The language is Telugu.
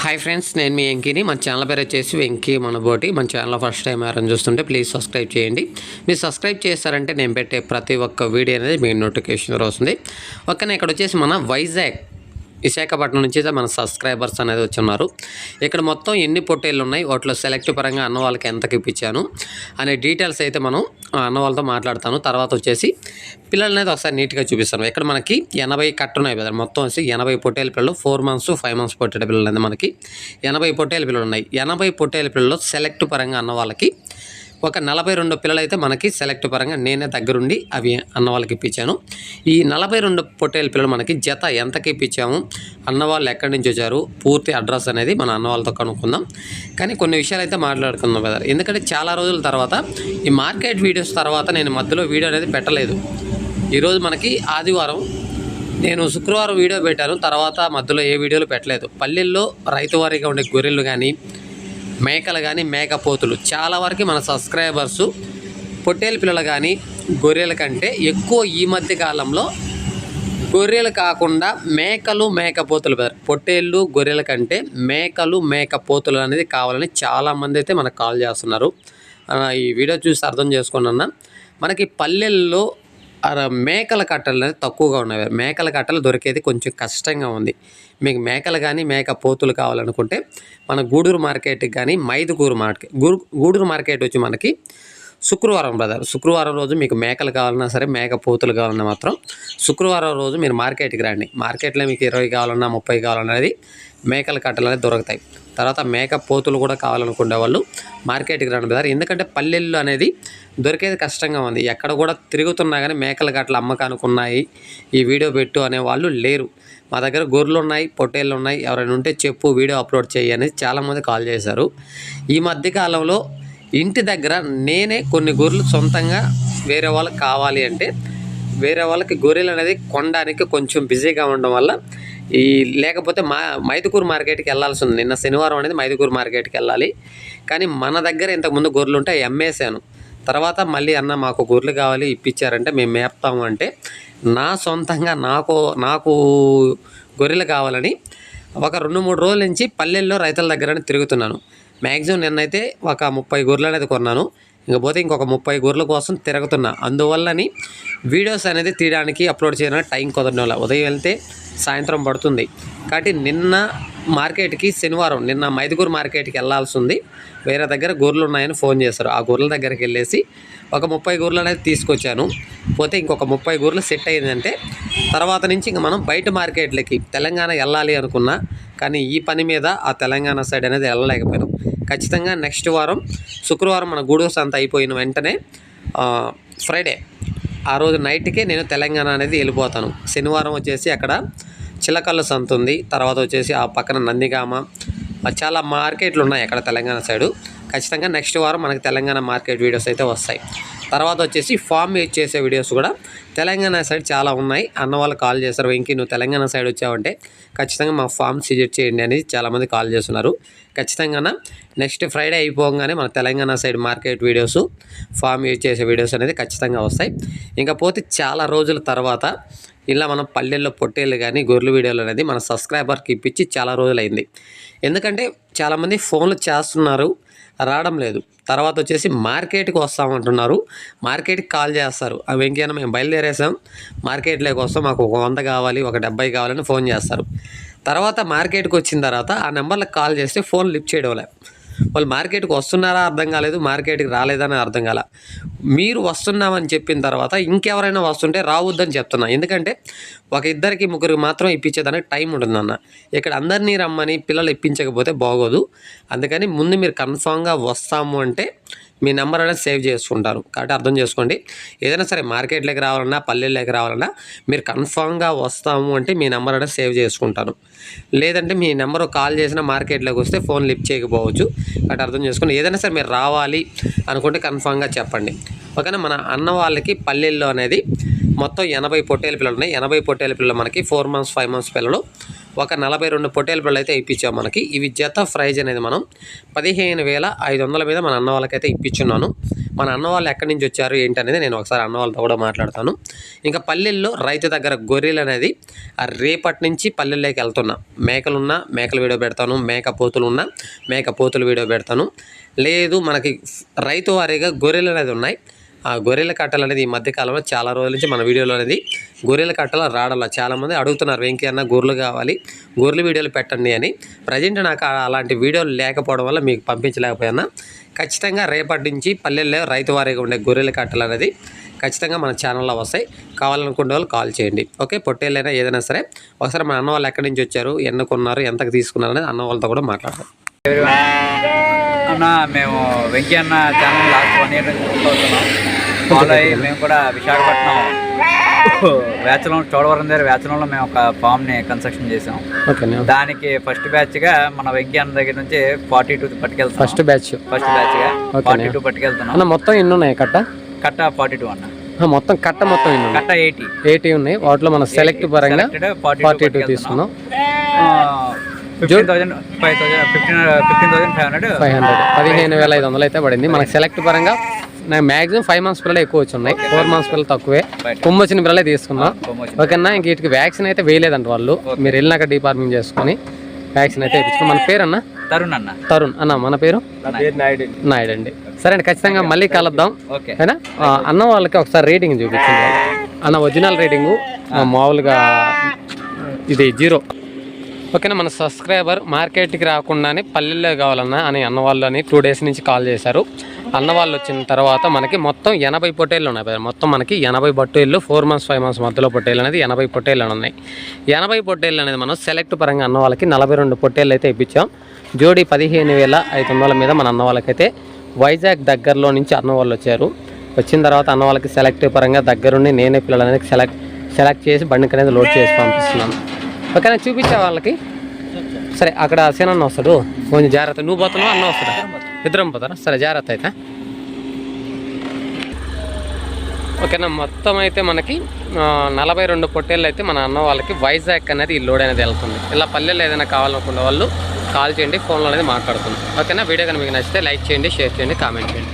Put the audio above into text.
హాయ్ ఫ్రెండ్స్ నేను మీ వెంకీని. మన ఛానల్ పేరు వచ్చేసి వెంకీ మనబోటి. మన ఛానల్ ఫస్ట్ టైం ఎవరైనా చూస్తుంటే ప్లీజ్ సబ్స్క్రైబ్ చేయండి. మీరు సబ్స్క్రైబ్ చేస్తారంటే నేను పెట్టే ప్రతి ఒక్క వీడియో అనేది మీ నోటిఫికేషన్ వస్తుంది. ఓకేనా ఇక్కడ వచ్చేసి మన వైజాగ్ విశాఖపట్నం నుంచి అయితే మన సబ్స్క్రైబర్స్ అనేది వచ్చున్నారు ఇక్కడ మొత్తం ఎన్ని పొట్టేళ్ళు ఉన్నాయి? వాటిలో సెలెక్ట్ పరంగా అన్న వాళ్ళకి ఎంతకి ఇప్పించాను అనే డీటెయిల్స్ అయితే మనం ఆ అన్న వాళ్ళతో మాట్లాడతాను. తర్వాత వచ్చేసి పిల్లలు అనేది ఒకసారి నీట్గా చూపిస్తాను. ఇక్కడ మనకి ఎనభై కట్టు ఉన్నాయి కదా మొత్తం వచ్చి ఎనభై పొట్టేల పిల్లలు ఫోర్ మంత్స్ ఫైవ్ మంత్స్ పొట్టేల పిల్లలు అనేది మనకి ఎనభై పొట్టేల పిల్లలు ఉన్నాయి. ఎనభై పొట్టేల పిల్లలు సెలెక్ట్ పరంగా అన్న వాళ్ళకి ఒక నలభై రెండు పిల్లలైతే మనకి సెలెక్ట్ పరంగా నేనే దగ్గరుండి అవి అన్న వాళ్ళకి ఇప్పించాను. ఈ నలభై రెండు పొట్టేల పిల్లలు మనకి జత ఎంతకి ఇప్పించాము? అన్న వాళ్ళు ఎక్కడి నుంచి వచ్చారు? పూర్తి అడ్రస్ అనేది మన అన్న వాళ్ళతో కనుక్కుందాం. కానీ కొన్ని విషయాలు అయితే మాట్లాడుకుందాం కదా ఎందుకంటే చాలా రోజుల తర్వాత ఈ మార్కెట్ వీడియోస్ తర్వాత నేను మధ్యలో వీడియో అనేది పెట్టలేదు. ఈరోజు మనకి ఆదివారం నేను శుక్రవారం వీడియో పెట్టాను. తర్వాత మధ్యలో ఏ వీడియోలు పెట్టలేదు. పల్లెల్లో రైతు వారీగా ఉండే గొర్రెలు కానీ మేకలు కానీ మేకపోతులు. చాలా వరకు మన సబ్స్క్రైబర్సు పొట్టేలు పిల్లలు కానీ గొర్రెల కంటే ఎక్కువ ఈ మధ్య కాలంలో గొర్రెలు కాకుండా మేకలు మేకపోతులు పెడతారు. పొట్టేళ్ళు గొర్రెల కంటే మేకలు మేకపోతులు అనేది కావాలని చాలామంది అయితే మనకు కాల్ చేస్తున్నారు. ఈ వీడియో చూసి అర్థం చేసుకోండి అన్న. మనకి పల్లెల్లో మేకల కట్టలు అనేది తక్కువగా ఉన్నాయి. మేకల కట్టలు దొరికేది కొంచెం కష్టంగా ఉంది. మీకు మేకలు కానీ మేక పోతులు కావాలనుకుంటే మన గూడూరు మార్కెట్కి కానీ మైదుగూరు మార్కెట్ గూడూరు మార్కెట్ వచ్చి మనకి శుక్రవారం బ్రదర్ శుక్రవారం రోజు మీకు మేకలు కావాలన్నా సరే మేక పోతులు కావాలన్నా మాత్రం శుక్రవారం రోజు మీరు మార్కెట్కి రండి. మార్కెట్లో మీకు ఇరవై కావాలన్నా ముప్పై కావాలన్నది మేకల కట్టలు అనేది దొరుకుతాయి. తర్వాత మేక పోతులు కూడా కావాలనుకునే వాళ్ళు మార్కెట్కి రండి బ్రదర్ ఎందుకంటే పల్లెల్లో అనేది దొరికేది కష్టంగా ఉంది. ఎక్కడ కూడా తిరుగుతున్నా కానీ మేకల కట్టలు అమ్మకానికి ఉన్నాయి ఈ వీడియో పెట్టు అనే వాళ్ళు లేరు. మా దగ్గర గొర్రెలు ఉన్నాయి పొట్టేళ్ళు ఉన్నాయి. ఎవరైనా ఉంటే చెప్పు వీడియో అప్లోడ్ చేయి అనేది చాలామంది కాల్ చేశారు. ఈ మధ్య కాలంలో ఇంటి దగ్గర నేనే కొన్ని గొర్రెలు సొంతంగా వేరే వాళ్ళకి కావాలి అంటే వేరే వాళ్ళకి గొర్రెలు అనేది కొనడానికి కొంచెం బిజీగా ఉండడం వల్ల ఈ లేకపోతే మా మైదుకూరు మార్కెట్కి వెళ్ళాల్సి ఉంది. నిన్న శనివారం అనేది మైదుకూరు మార్కెట్కి వెళ్ళాలి. కానీ మన దగ్గర ఇంతకుముందు గొర్రెలు ఉంటే అమ్మేశాను. తర్వాత మళ్ళీ అన్న మాకు గొర్రెలు కావాలి ఇప్పించారంటే మేము మేపుతాము అంటే నా సొంతంగా నాకు నాకు గొర్రెలు కావాలని ఒక రెండు మూడు రోజుల నుంచి పల్లెల్లో రైతుల దగ్గర తిరుగుతున్నాను. మ్యాక్సిమం నిన్నైతే ఒక ముప్పై గొర్రెలు అనేది కొన్నాను. ఇకపోతే ఇంకొక ముప్పై గొర్రెల కోసం తిరుగుతున్నా. అందువల్లని వీడియోస్ అనేది తీయడానికి అప్లోడ్ చేయడానికి టైం కుదరడం వల్ల ఉదయం వెళ్తే సాయంత్రం పడుతుంది. కాబట్టి నిన్న మార్కెట్కి శనివారం నిన్న మైదుగూరు మార్కెట్కి వెళ్ళాల్సి ఉంది వేరే దగ్గర గొర్రెలు ఉన్నాయని ఫోన్ చేశారు. ఆ గొర్రెల దగ్గరికి వెళ్ళేసి ఒక ముప్పై గొర్రెలు అనేది తీసుకొచ్చాను. పోతే ఇంకొక ముప్పై గొర్రెలు సెట్ అయిందంటే తర్వాత నుంచి ఇంక మనం బయట మార్కెట్లకి తెలంగాణ వెళ్ళాలి అనుకున్నా కానీ ఈ పని మీద ఆ తెలంగాణ సైడ్ అనేది వెళ్ళలేకపోయినాం. ఖచ్చితంగా నెక్స్ట్ వారం శుక్రవారం మన గూడూరు సంత అయిపోయిన వెంటనే ఫ్రైడే ఆ రోజు నైట్కే నేను తెలంగాణ అనేది వెళ్ళిపోతాను. శనివారం వచ్చేసి అక్కడ చిలకల్ల సంత ఉంది. తర్వాత వచ్చేసి ఆ పక్కన నందిగామ చాలా మార్కెట్లు ఉన్నాయి అక్కడ తెలంగాణ సైడు ఖచ్చితంగా నెక్స్ట్ వారం మనకి తెలంగాణ మార్కెట్ వీడియోస్ అయితే వస్తాయి. తర్వాత వచ్చేసి ఫామ్ యూజ్ చేసే వీడియోస్ కూడా తెలంగాణ సైడ్ చాలా ఉన్నాయి. అన్న వాళ్ళు కాల్ చేస్తారు వెంకీ నువ్వు తెలంగాణ సైడ్ వచ్చావంటే ఖచ్చితంగా మా ఫామ్ విజిట్ చేయండి అని చాలామంది కాల్ చేస్తున్నారు. ఖచ్చితంగా నెక్స్ట్ ఫ్రైడే అయిపోగానే మన Telangana side market videos farm use చేసే వీడియోస్ అనేది ఖచ్చితంగా వస్తాయి. ఇంకా పోతే చాలా రోజుల తర్వాత ఇలా మనం పల్లెల్లో పొట్టేళ్ళు కానీ గొర్రెల వీడియోలు అనేది మన సబ్స్క్రైబర్కి ఇప్పించి చాలా రోజులైంది. ఎందుకంటే చాలామంది ఫోన్లు చేస్తున్నారు రావడం లేదు. తర్వాత వచ్చేసి మార్కెట్కి వస్తామంటున్నారు మార్కెట్కి కాల్ చేస్తారు. ఆ వెంకయ్య మేము బయలుదేరేసాం. మార్కెట్లోకి వస్తాం. మాకు ఒక వంద కావాలి ఒక డెబ్బై కావాలని ఫోన్ చేస్తారు. తర్వాత మార్కెట్కి వచ్చిన తర్వాత ఆ నెంబర్లకు కాల్ చేస్తే ఫోన్ లిఫ్ట్ చేయడం లేదు. వాళ్ళు మార్కెట్కి వస్తున్నారా అర్థం కాలేదు మార్కెట్కి రాలేదని అర్థం కాల. మీరు వస్తున్నామని చెప్పిన తర్వాత ఇంకెవరైనా వస్తుంటే రావద్దని చెప్తున్నా. ఎందుకంటే ఒక ఇద్దరికి ముగ్గురికి మాత్రం ఇప్పించేదానికి టైం ఉంటుందన్న ఇక్కడ అందరినీ రమ్మని పిల్లలు ఇప్పించకపోతే బాగోదు. అందుకని ముందు మీరు కన్ఫామ్గా వస్తాము అంటే మీ నెంబర్ అనేది సేవ్ చేసుకుంటారు. కాబట్టి అర్థం చేసుకోండి. ఏదైనా సరే మార్కెట్లోకి రావాలన్నా పల్లెల్లోకి రావాలన్నా మీరు కన్ఫామ్గా వస్తాము అంటే మీ నెంబర్ అనేది సేవ్ చేసుకుంటాను. లేదంటే మీ నెంబర్ కాల్ చేసిన మార్కెట్లోకి వస్తే ఫోన్ లిఫ్ట్ చేయకపోవచ్చు. కాబట్టి అర్థం చేసుకోండి. ఏదైనా సరే మీరు రావాలి అనుకుంటే కన్ఫామ్గా చెప్పండి. ఓకేనా? మన అన్న వాళ్ళకి పల్లెల్లో అనేది మొత్తం ఎనభై పొట్టేల పిల్లలు ఉన్నాయి. ఎనభై పొట్టేల పిల్లలు మనకి ఫోర్ మంత్స్ ఫైవ్ మంత్స్ పిల్లలు. ఒక నలభై రెండు పొట్టేల పిల్లలు అయితే ఇప్పించాం మనకి. ఇవి జత ప్రైజ్ అనేది మనం పదిహేను వేల ఐదు వందల మీద మన అన్న వాళ్ళకైతే ఇప్పించున్నాను. మన అన్న వాళ్ళు ఎక్కడి నుంచి వచ్చారు ఏంటి అనేది నేను ఒకసారి అన్న వాళ్ళతో కూడా మాట్లాడతాను. ఇంకా పల్లెల్లో రైతు దగ్గర గొర్రెలు అనేది రేపటి నుంచి పల్లెల్లోకి వెళ్తున్నా. మేకలున్నా మేకలు వీడియో పెడతాను. మేక పోతులు ఉన్నా మేక పోతులు వీడియో పెడతాను. లేదు మనకి రైతు వారీగా గొర్రెలు అనేది ఉన్నాయి. గొర్రెల కట్టలు అనేది ఈ మధ్య కాలంలో చాలా రోజుల నుంచి మన వీడియోలో అనేది గొర్రెల కట్టలు రావడంలో చాలామంది అడుగుతున్నారు వెంకీ అన్న గొర్రెలు కావాలి గొర్రెలు వీడియోలు పెట్టండి అని. ప్రజెంట్ నాకు అలాంటి వీడియోలు లేకపోవడం వల్ల మీకు పంపించలేకపోయినా? ఖచ్చితంగా రేపటి నుంచి పల్లెల్లో రైతు వారీగా ఉండే గొర్రెల కట్టలు అనేది ఖచ్చితంగా మన ఛానల్లో వస్తాయి. కావాలనుకునే వాళ్ళు కాల్ చేయండి. ఓకే? పొట్టేళ్ళైనా ఏదైనా సరే ఒకసారి మన అన్న వాళ్ళు ఎక్కడి నుంచి వచ్చారు ఎన్ని కొన్నారు ఎంతకు తీసుకున్నారు అనేది అన్న వాళ్ళతో కూడా మాట్లాడదాం. అన్న మేము వెంకీ అన్న ఛానల్ లాస్ట్ వన్ ఇయర్ నుంచి ఫాలో అయ్యి మేము కూడా విశాఖపట్నం వేచలం చోడవరం దగ్గర వేచలంలో మేము ఒక ఫామ్ని కన్స్ట్రక్షన్ చేసాం దానికి ఫస్ట్ బ్యాచ్గా మన వెంకీ అన్న దగ్గర నుంచి ఫార్టీ టూ పట్టుకెళ్తాం ఫస్ట్ బ్యాచ్ ఫస్ట్ బ్యాచ్గా Okay, ఫార్టీ. టూ పట్టుకెళ్తున్నాం. మొత్తం ఎన్ని ఉన్నాయి కట్ట? కట్ట ఫార్టీ టూ అన్న. మొత్తం కట్ట మొత్తం కట్ట ఎయిటీ ఎయిటీ ఉన్నాయి. వాటిలో మనం సెలెక్ట్ పరంగా ఫార్టీ టూ తీసుకున్నాం. Fifteen thousand five thousand fifteen fifteen thousand five hundred. Five hundred. పదిహేను వేల ఐదు వందలు అయితే పడింది. మనకి సెలెక్ట్ పరంగా నాకు మ్యాక్సిమం ఫైవ్ మంత్స్ పిల్లలు ఎక్కువ ఉన్నాయి ఫోర్ మంత్స్ పిల్లలు తక్కువే. కొమ్ము వచ్చిన పిల్లలే తీసుకున్నాం. ఓకేనా? ఇంక వీటికి వ్యాక్సిన్ అయితే వేయలేదంట వాళ్ళు. మీరు వెళ్ళినాక డిపార్ట్మెంట్ చేసుకొని వ్యాక్సిన్ అయితే మన పేరు అన్న? తరుణ్ అన్న. తరుణ్. అన్న మన పేరు? నాయుడు అండి. సరే అండి ఖచ్చితంగా మళ్ళీ కలుద్దాం. ఓకే. అయినా? ఆ, అన్న వాళ్ళకి ఒకసారి రేటింగ్ చూపించండి. అన్న ఒరిజినల్ రేటింగు. మామూలుగా ఇది జీరో. ఓకేనా మన సబ్స్క్రైబర్ మార్కెట్కి రాకుండానే పల్లెల్లో కావాలన్నా అని అన్నవాళ్ళు అని టూ డేస్ నుంచి కాల్ చేశారు. అన్న వాళ్ళు వచ్చిన తర్వాత మనకి మొత్తం ఎనభై పొట్టేళ్ళు ఉన్నాయి మొత్తం మనకి ఎనభై పొట్టేళ్ళు ఫోర్ మంత్స్ ఫైవ్ మంత్స్ మధ్యలో పొట్టేళ్ళు అనేది ఎనభై పొట్టేళ్ళు ఉన్నాయి. ఎనభై పొట్టేళ్ళు అనేది మనం సెలెక్ట్ పరంగా అన్న వాళ్ళకి నలభై రెండు పొట్టేళ్ళు అయితే ఇప్పించాం. జోడీ పదిహేను వేల ఐదు వందల మీద మన అన్న వాళ్ళకైతే వైజాగ్ దగ్గరలో నుంచి అన్న వాళ్ళు వచ్చారు. వచ్చిన తర్వాత అన్న వాళ్ళకి సెలెక్ట్ పరంగా దగ్గరుండి నేనే పిల్లలు అనేది సెలెక్ట్ సెలెక్ట్ చేసి బండికి అనేది లోడ్ చేసి పంపిస్తున్నాను. ఓకేనా చూపించే వాళ్ళకి. సరే అక్కడ సేనన్న వస్తాడు. కొంచెం జాగ్రత్త. నువ్వు పోతున్నావు? అన్న వస్తాడా? ఇద్దరం పోతారా? సరే జాగ్రత్త అయితే. ఓకేనా మొత్తం అయితే మనకి నలభై రెండు పొట్టేళ్ళు అయితే మన అన్న వాళ్ళకి వైజాగ్ అనేది ఈ లోడ్ అనేది వెళ్తుంది. ఇలా పల్లెల్లో ఏదైనా కావాలనుకున్న వాళ్ళు కాల్ చేయండి ఫోన్లో అనేది మాట్లాడుతుంది ఓకేనా? వీడియో కనుక మీకు నచ్చితే లైక్ చేయండి షేర్ చేయండి కామెంట్ చేయండి.